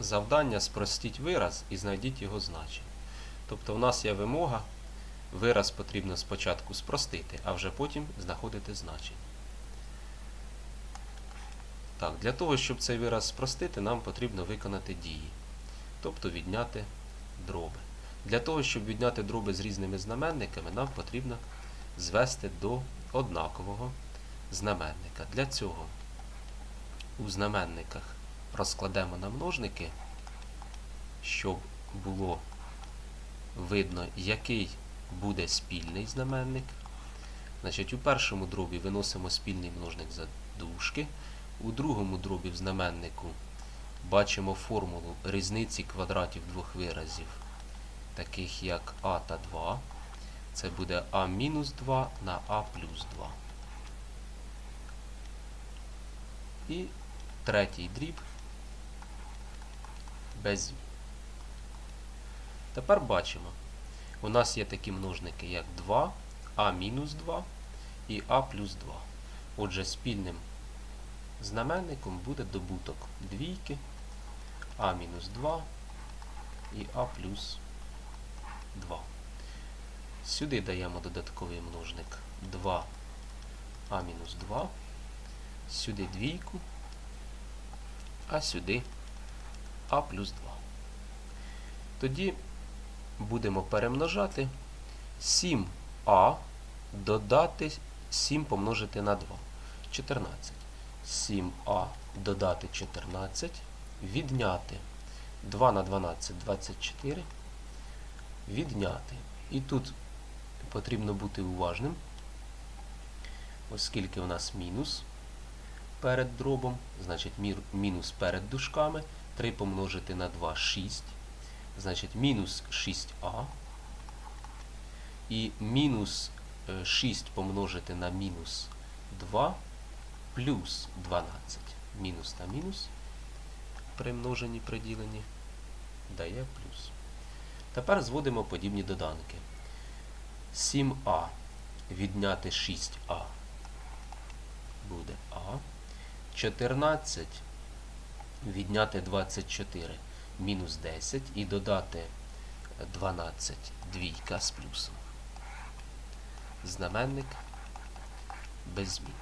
завдання спростіть вираз і знайдіть його значення. Тобто в нас є вимога, вираз потрібно спочатку спростити, а вже потім знаходити значення. Так, для того, щоб цей вираз спростити, нам потрібно виконати дії, тобто відняти дроби. Для того, щоб відняти дроби з різними знаменниками, нам потрібно звести до однакового знаменника. Для цього у знаменниках розкладемо на множники, щоб було видно, який буде спільний знаменник. Значить, у першому дробі виносимо спільний множник за дужки, у другому дробі в знаменнику бачимо формулу різниці квадратів двох виразів, таких як а та 2. Це буде а мінус 2 на а плюс 2. І третій дріб без. Тепер бачимо, у нас є такі множники, як 2, а мінус 2 і а плюс 2. Отже, спільним знаменником буде добуток двійки, а мінус 2 і а плюс 2. Сюди даємо додатковий множник 2 а мінус 2, сюди двійку, а сюди а плюс 2. Тоді будемо перемножати 7а додати 7 помножити на 2. 14. 7а додати 14, відняти 2 на 12 24, відняти. І тут потрібно бути уважним, оскільки у нас мінус перед дробом, значить мінус перед дужками, 3 помножити на 2 6, значить мінус 6а. І мінус е, 6 помножити на мінус 2 плюс 12. Мінус на мінус при множенні при діленні дає плюс. Тепер зводимо подібні доданки. 7а відняти 6а буде А. 14 відняти 24 мінус 10 і додати 12 двійка з плюсом. Знаменник без змін.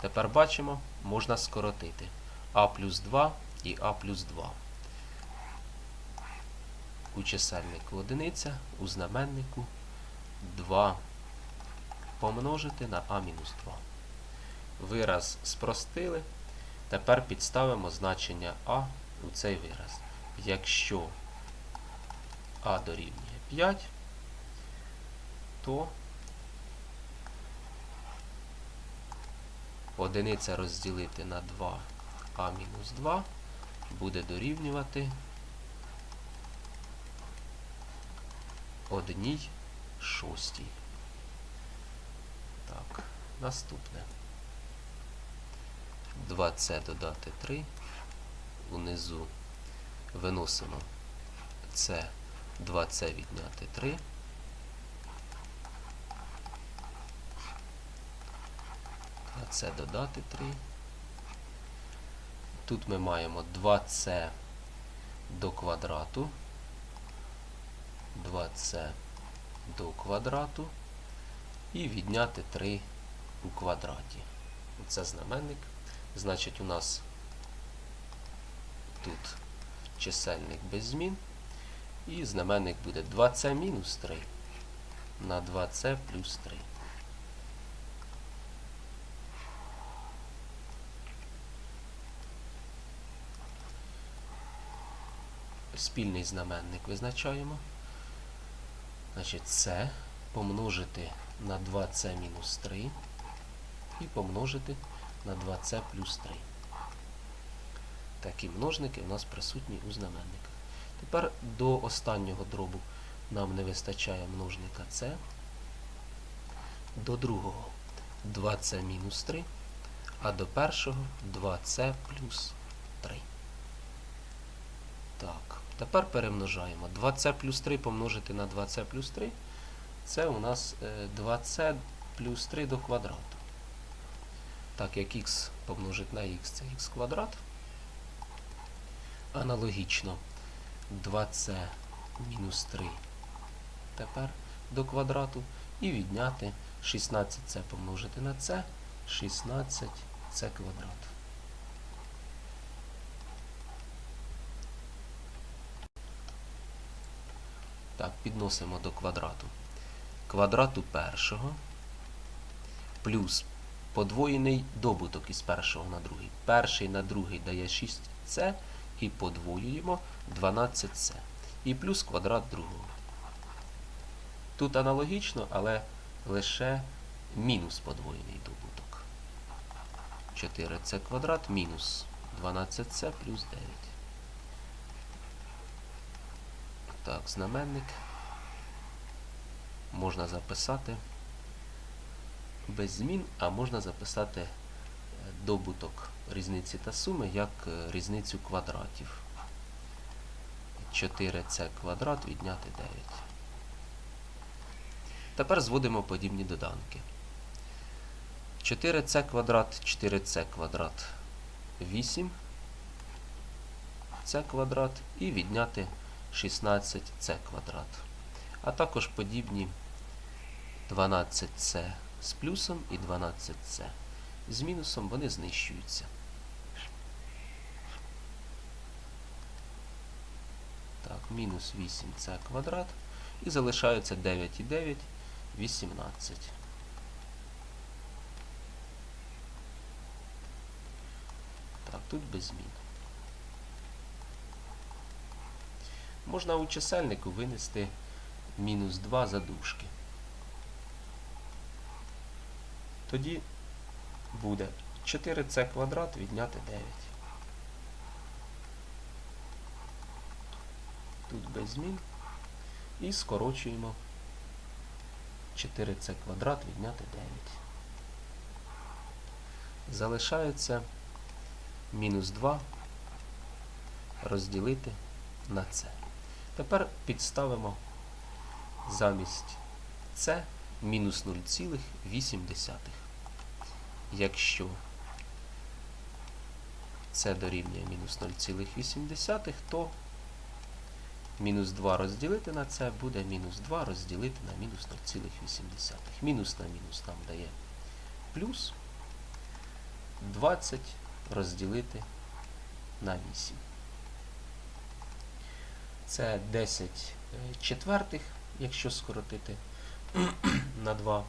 Тепер бачимо, можна скоротити а плюс 2 і а плюс 2. У чисельнику одиниця, у знаменнику 2 помножити на а мінус 2. Вираз спростили. Тепер підставимо значення а у цей вираз. Якщо а дорівнює 5, то одиниця розділити на 2 а мінус 2 буде дорівнювати одній шостій. Так, наступне. 2c додати 3. Унизу виносимо це 2c відняти 3. А це додати 3. Тут ми маємо 2c до квадрату. 2c до квадрату і відняти 3 у квадраті. Це знаменник. Значить, у нас тут чисельник без змін. І знаменник буде 2c мінус 3 на 2c плюс 3. Спільний знаменник визначаємо. Значить, c помножити на 2c мінус 3 і помножити на 2c плюс 3. Такі множники у нас присутні у знаменниках. Тепер до останнього дробу нам не вистачає множника c. До другого 2c мінус 3, а до першого 2c плюс 3. Так, тепер перемножаємо. 2c плюс 3 помножити на 2c плюс 3. Це у нас е, 2c плюс 3 до квадрату. Так як х помножити на х це х квадрат. Аналогічно 2c мінус 3 тепер до квадрату і відняти 16c помножити на c, 16c квадрат. Так, підносимо до квадрату. Квадрату першого плюс подвоєний добуток із першого на другий. Перший на другий дає 6c і подвоюємо 12c. І плюс квадрат другого. Тут аналогічно, але лише мінус подвоєний добуток. 4c квадрат мінус 12c плюс 9. Так, знаменник можна записати без змін, а можна записати е, добуток різниці та суми як е, різницю квадратів. 4c квадрат відняти 9. Тепер зводимо подібні доданки. 4c квадрат, 4c квадрат 8 c квадрат і відняти 16c квадрат. А також подібні 12c з плюсом і 12c з мінусом вони знищуються. Так, мінус 8c квадрат. І залишається 9 і 9, 18. Так, тут без змін. Можна у чисельнику винести мінус 2 задушки. Тоді буде 4c квадрат відняти 9. Тут без змін. І скорочуємо 4c квадрат відняти 9. Залишається мінус 2 розділити на c. Тепер підставимо замість c мінус 0,8. Якщо це дорівнює мінус 0,8, то мінус 2 розділити на це буде мінус 2 розділити на мінус 0,8. Мінус на мінус нам дає плюс 20 розділити на 8. Це 10 четвертих, якщо скоротити на 2.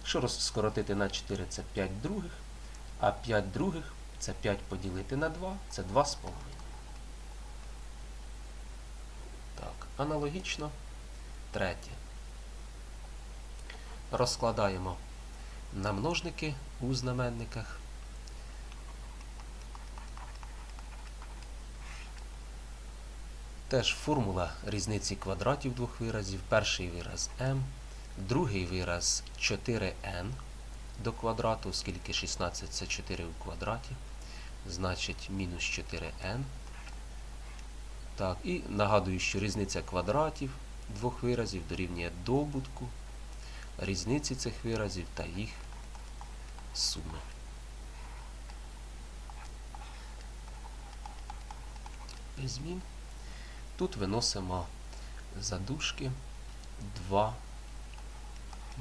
Якщо скоротити на 4, це 5 других, а 5 других це 5 поділити на 2, це 2,5. Так, аналогічно третє. Розкладаємо на множники у знаменниках. Теж формула різниці квадратів двох виразів. Перший вираз m, другий вираз 4n до квадрату, оскільки 16 це 4 у квадраті, значить мінус 4n. Так, і нагадую, що різниця квадратів двох виразів дорівнює добутку різниці цих виразів та їх суми. Без. Тут виносимо задушки 2,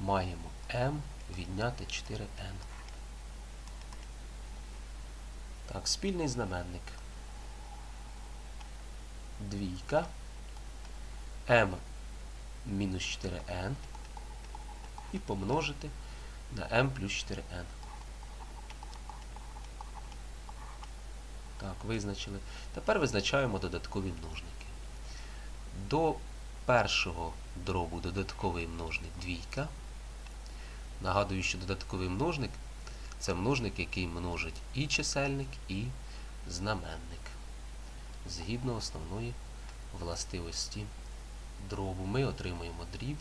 маємо m відняти 4n. Так, спільний знаменник. Двійка, m мінус 4n і помножити на m плюс 4n. Так, визначили. Тепер визначаємо додаткові множники. До першого дробу додатковий множник двійка. Нагадую, що додатковий множник це множник, який множить і чисельник, і знаменник. Згідно основної властивості дробу ми отримуємо дріб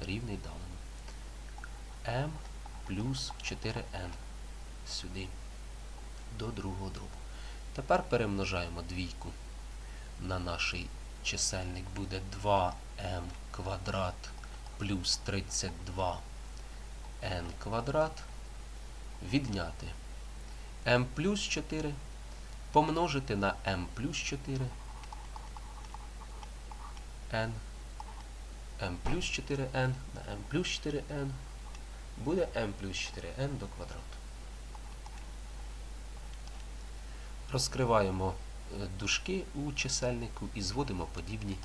рівний даному. m плюс 4n сюди до другого дробу. Тепер перемножаємо двійку на наш чисельник буде 2m квадрат плюс 32n квадрат. Відняти m плюс 4 помножити на m плюс 4 n m плюс 4n на m плюс 4n буде m плюс 4n до квадрату. Розкриваємо е, дужки у чисельнику і зводимо подібні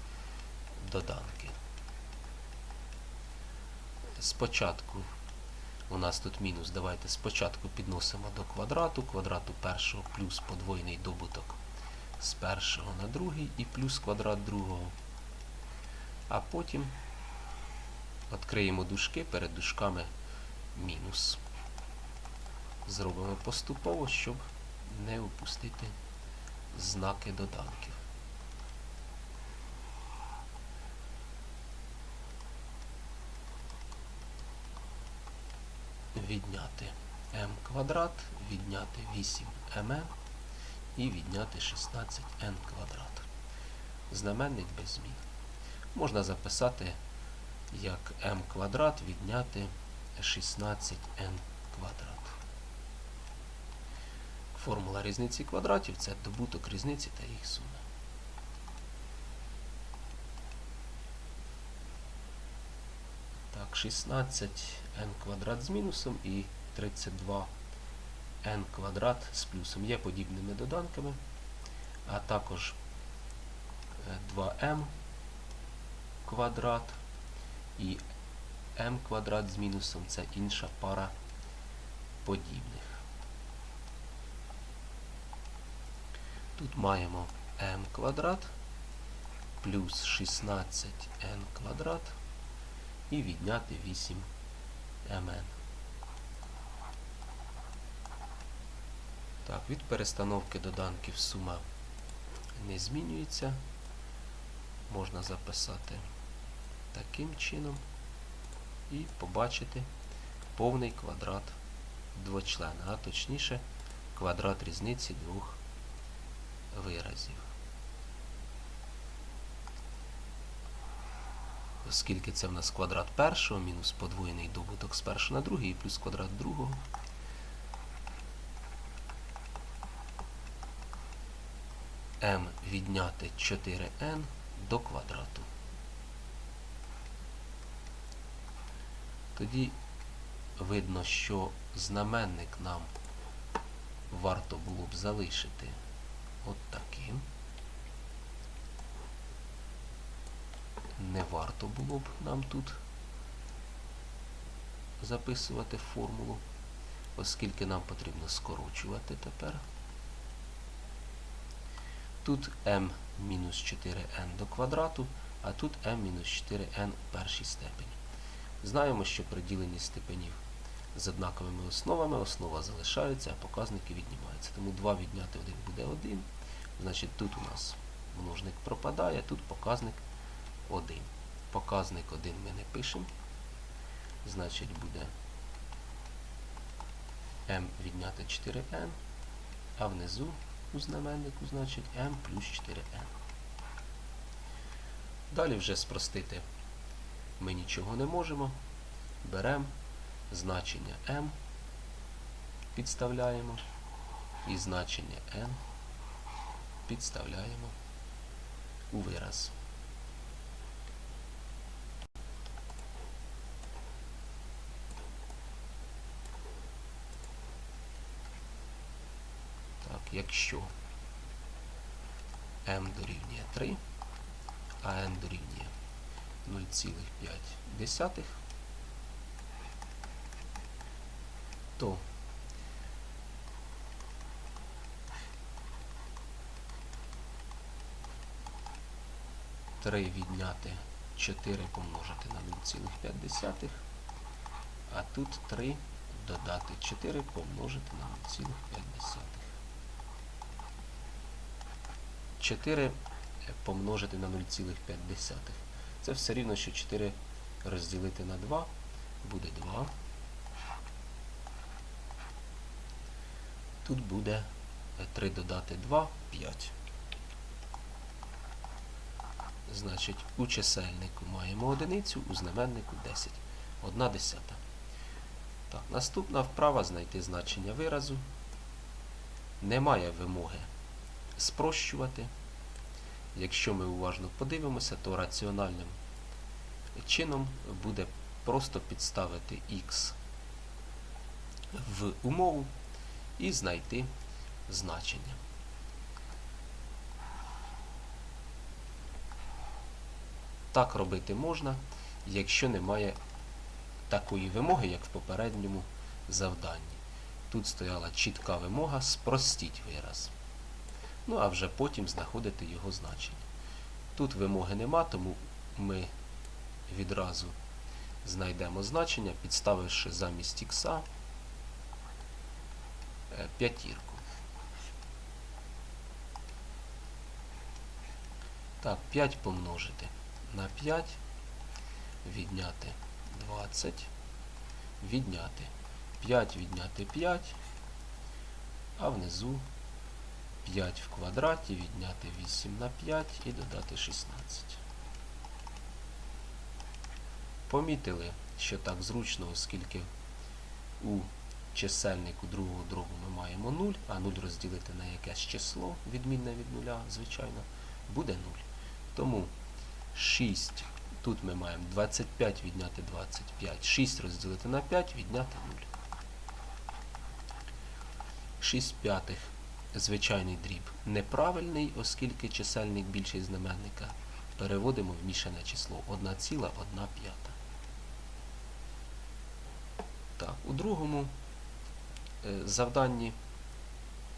доданки. Спочатку у нас тут мінус. Давайте спочатку підносимо до квадрату, квадрату першого плюс подвоєний добуток з першого на другий і плюс квадрат другого. А потім відкриємо дужки перед дужками мінус. Зробимо поступово, щоб не упустити знаки доданків. Відняти m квадрат, відняти 8m і відняти 16n квадрат. Знаменник без змін. Можна записати як m квадрат відняти 16n квадрат. Формула різниці квадратів це добуток різниці та їх суми. Так, 16n квадрат з мінусом і 32n квадрат з плюсом. Є подібними доданками, а також е, 2m квадрат і m квадрат з мінусом. Це інша пара подібних. Тут маємо m квадрат плюс 16n квадрат і відняти 8mn. Так, від перестановки доданків сума не змінюється. Можна записати таким чином і побачити повний квадрат двочлена, а точніше квадрат різниці двох виразів. Оскільки це в нас квадрат першого, мінус подвоєний добуток з першого на другий, і плюс квадрат другого. m відняти 4n до квадрату. Тоді видно, що знаменник нам варто було б залишити от таким. Не варто було б нам тут записувати формулу, оскільки нам потрібно скорочувати тепер. Тут m-4n до квадрату, а тут m-4n в першій степені. Знаємо, що при діленні степенів з однаковими основами основа залишається, а показники віднімаються. Тому 2 відняти 1 буде 1. Значить, тут у нас множник пропадає, тут показник 1. Показник 1 ми не пишемо. Значить, буде m відняти 4n, а внизу у знаменнику, значить, m плюс 4n. Далі вже спростити ми нічого не можемо. Беремо значення m, підставляємо і значення n підставляємо у вираз. Так, якщо m дорівнює 3, а n дорівнює 0,5, то Три відняти 4 помножити на 0,5, а тут 3 додати 4 помножити на 0,5. 4 помножити на 0,5. Це все рівно, що 4 розділити на 2 буде 2. Тут буде 3 додати 2 5. Значить, у чисельнику маємо одиницю, у знаменнику 10. 1 десята. Так, наступна вправа знайти значення виразу. Немає вимоги спрощувати. Якщо ми уважно подивимося, то раціональним чином буде просто підставити x в умову і знайти значення. Так робити можна, якщо немає такої вимоги, як в попередньому завданні. Тут стояла чітка вимога спростіть вираз. Ну а вже потім знаходити його значення. Тут вимоги нема, тому ми відразу знайдемо значення, підставивши замість ікса е, п'ятірку. Так, 5 помножити на 5, відняти 20, відняти 5 відняти 5, а внизу 5 в квадраті, відняти 8 на 5 і додати 16. Помітили, що так зручно, оскільки у чисельнику другого дробу ми маємо 0, а 0 розділити на якесь число, відмінне від нуля, звичайно, буде 0. Тому 6, тут ми маємо 25 відняти 25, 6 розділити на 5, відняти 0. 6 п'ятих звичайний дріб неправильний, оскільки чисельник більший знаменника. Переводимо в мішане число 1,1 п'ята. Так, у другому е, завданні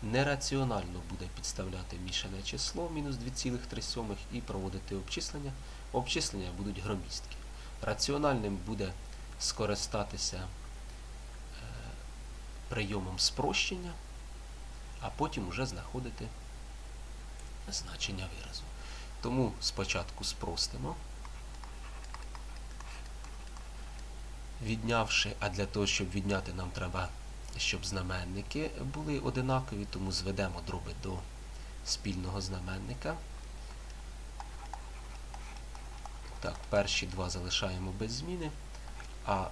нераціонально буде підставляти мішане число мінус 2,3 і проводити обчислення. Обчислення будуть громісткі. Раціональним буде скористатися е, прийомом спрощення, а потім уже знаходити значення виразу. Тому спочатку спростимо, віднявши, а для того, щоб відняти, нам треба, щоб знаменники були одинакові, тому зведемо дроби до спільного знаменника. Так, перші два залишаємо без зміни, а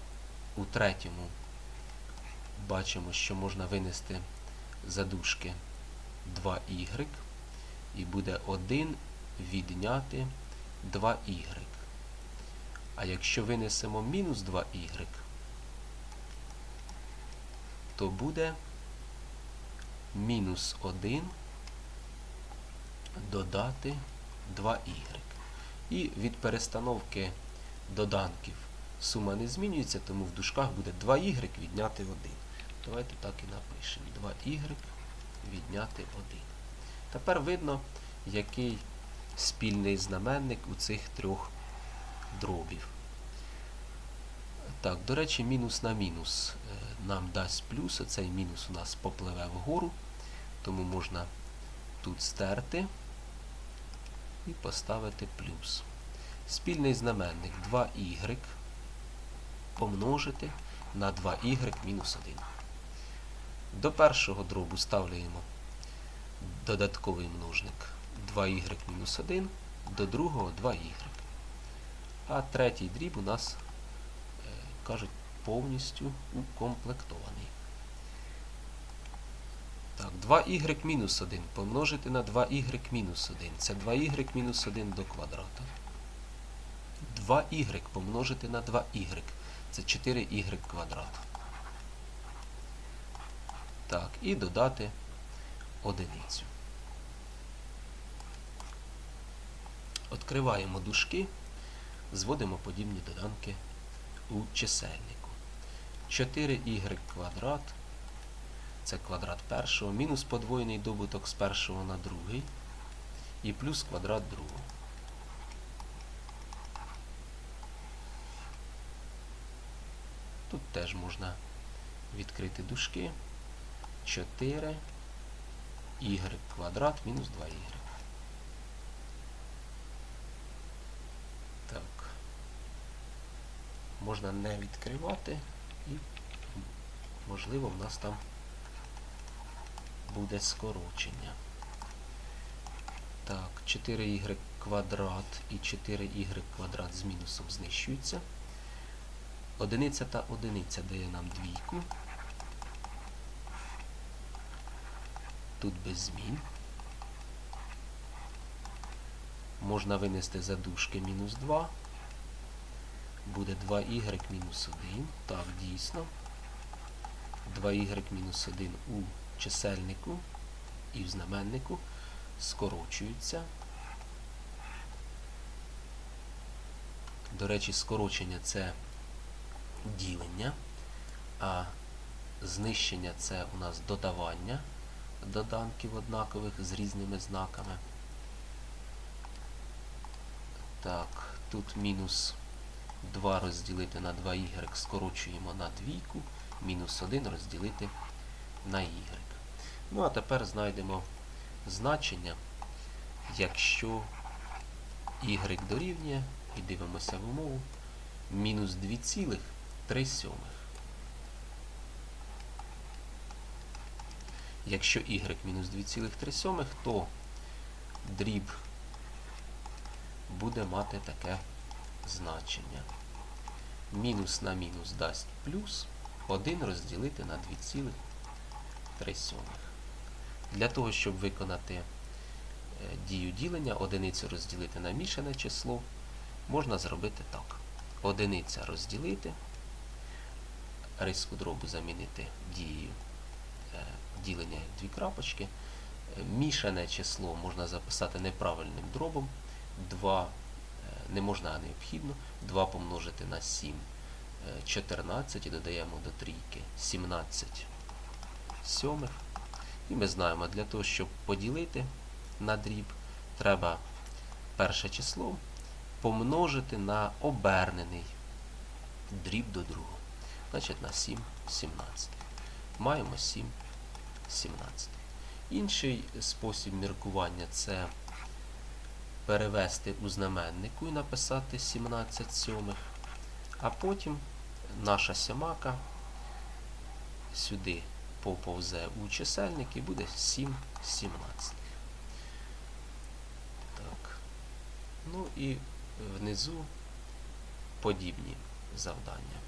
у третьому бачимо, що можна винести задушки 2y, і буде 1 відняти 2y. А якщо винесемо мінус 2y, то буде мінус 1 додати 2y. І від перестановки доданків сума не змінюється, тому в дужках буде 2y відняти 1. Давайте так і напишемо. 2y відняти 1. Тепер видно, який спільний знаменник у цих трьох дробів. Так, до речі, мінус на мінус е, нам дасть плюс, оцей мінус у нас попливе вгору, тому можна тут стерти і поставити плюс. Спільний знаменник 2y помножити на 2y мінус 1. До першого дробу ставляємо додатковий множник 2y-1, до другого 2y. А третій дріб у нас, е, кажуть, повністю укомплектований. Так, 2y-1 помножити на 2y-1. Це 2y-1 до квадрата. 2y помножити на 2y. Це 4y квадрат. Так, і додати одиницю. Відкриваємо дужки, зводимо подібні доданки у чисельнику. 4y квадрат, це квадрат першого, мінус подвоєний добуток з першого на другий і плюс квадрат другого. Тут теж можна відкрити дужки. 4 y квадрат мінус 2y. Так. Можна не відкривати і, можливо, в нас там буде скорочення. Так, 4y квадрат і 4y квадрат з мінусом знищуються. Одиниця та одиниця дає нам двійку. Тут без змін. можна винести за дужки мінус 2. Буде 2y мінус 1. Так, дійсно. 2y мінус 1 у чисельнику і в знаменнику скорочуються. До речі, скорочення це ділення, а знищення це у нас додавання доданків однакових з різними знаками. Так, тут мінус 2 розділити на 2y скорочуємо на двійку, мінус 1 розділити на y. Ну а тепер знайдемо значення, якщо y дорівнює, і дивимося в умову, мінус 2,3 сьомих. Якщо y мінус 2,3 сьомих, то дріб буде мати таке значення. Мінус на мінус дасть плюс 1 розділити на 2,3. Для того, щоб виконати е, дію ділення, одиницю розділити на мішане число, можна зробити так. Одиниця розділити, риску дробу замінити дією е, ділення дві крапочки. Е, Мішане число можна записати неправильним дробом. 2 е, не можна, а необхідно. 2 помножити на 7 е, 14 і додаємо до трійки 17 сьомих. І ми знаємо, для того, щоб поділити на дріб, треба перше число помножити на обернений дріб до другого. Значить на 7 17. Маємо 7 17. Інший спосіб міркування це перевести у знаменнику і написати 17 сьомих, а потім наша сьомака сюди поповзе у чисельник і буде 7 17. Так. Ну і внизу подібні завдання.